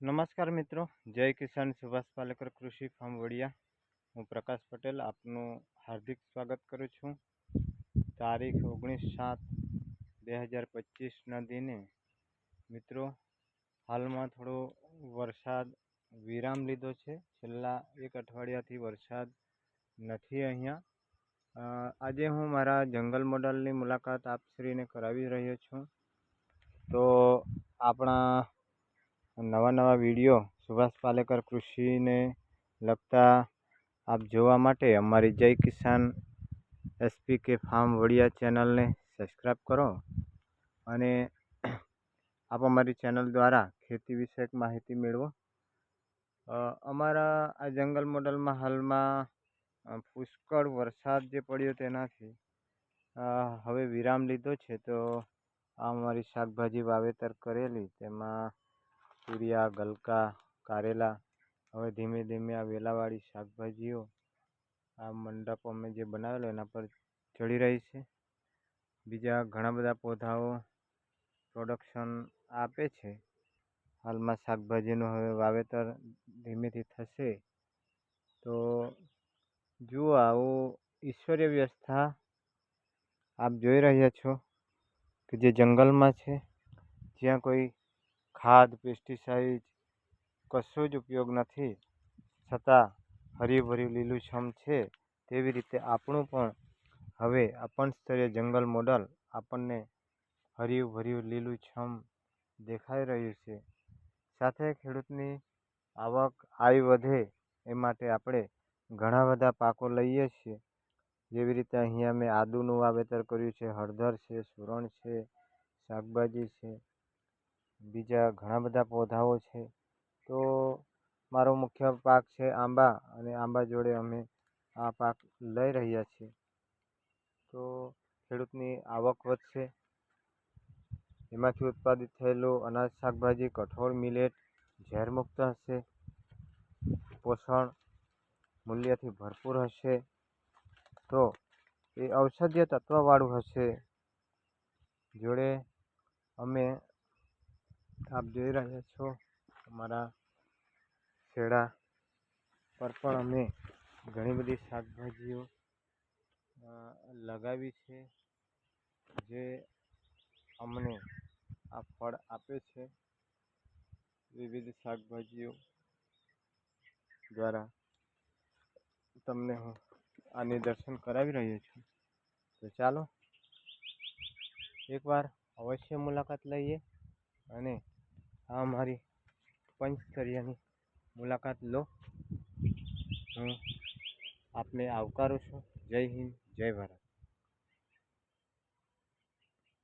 નમસ્કાર મિત્રો, જય કિસાન સુભાષ પાલેકર કૃષિ ફાર્મ વડિયા. હું પ્રકાશ પટેલ, આપનું હાર્દિક સ્વાગત કરું છું. તારીખ ઓગણીસ સાત બે હજાર પચીસના દિને. મિત્રો, હાલમાં થોડો વરસાદ વિરામ લીધો છે. છેલ્લા એક અઠવાડિયાથી વરસાદ નથી અહીંયા. આજે હું મારા જંગલ મોડલની મુલાકાત આપશ્રીને કરાવી રહ્યો છું. તો આપણા નવા નવા વીડિયો સુભાષ પાલેકર કૃષિને લગતા આપ જોવા માટે અમારી Jai Kisan SP K farm Vadiya ચેનલને સબસ્ક્રાઈબ કરો અને આપ અમારી ચેનલ દ્વારા ખેતી વિષયક માહિતી મેળવો. અમારા આ જંગલ મોડલમાં હાલમાં પુષ્કળ વરસાદ જે પડ્યો તેનાથી હવે વિરામ લીધો છે તો આ અમારી શાકભાજી વાવેતર કરેલી, તેમાં તુરિયા, ગલકા, કારેલા, હવે ધીમે ધીમે આ વેલાવાળી શાકભાજીઓ, આ મંડપ અમે જે બનાવેલો એના પર ચડી રહી છે. બીજા ઘણા બધા પૌધાઓ પ્રોડક્શન આપે છે. હાલમાં શાકભાજીનું હવે વાવેતર ધીમેથી થશે. તો જુઓ આવું ઈશ્વરીય વ્યવસ્થા આપ જોઈ રહ્યા છો કે જે જંગલમાં છે, જ્યાં કોઈ ખાદ, પેસ્ટિસાઇડ કશું જ ઉપયોગ નથી. છતાં હરીભર્યું લીલુંછમ છે તેવી રીતે આપણું પણ. હવે આપણ સ્તરીય જંગલ મોડલ આપણને હર્યું લીલુંછમ દેખાઈ રહ્યું છે. સાથે ખેડૂતની આવક આય વધે એ માટે આપણે ઘણા બધા પાકો લઈએ છીએ. જેવી રીતે અહીંયા મેં આદુનું વાવેતર કર્યું છે, હળદર છે, સુરણ છે, શાકભાજી છે બીજા ઘણા બધા પૌધાઓ છે. તો મારો મુખ્ય પાક છે આંબા અને આંબા જોડે અમે આ પાક લઈ રહ્યા છીએ. તો ખેડૂતની આવક વધશે. એમાંથી ઉત્પાદિત થયેલું અનાજ, શાકભાજી, કઠોળ, મિલેટ ઝેરમુક્ત હશે. પોષણ મૂલ્યથી ભરપૂર હશે. તો એ ઔષધીય તત્વવાળું હશે. જોડે અમે આપ જોઈ રહ્યા છો અમારા શેડા પર પણ અમે ઘણી બધી શાકભાજીઓ લગાવી છે, જે અમને આ ફળ આપે છે. વિવિધ શાકભાજીઓ દ્વારા તમને હું આ નિદર્શન કરાવી રહ્યો છું. તો ચાલો, એકવાર અવશ્ય મુલાકાત લઈએ. અને આ મારી પંચતરિયાની મુલાકાત લો. હું આપને આવકારું છું. જય હિન્દ જય ભારત.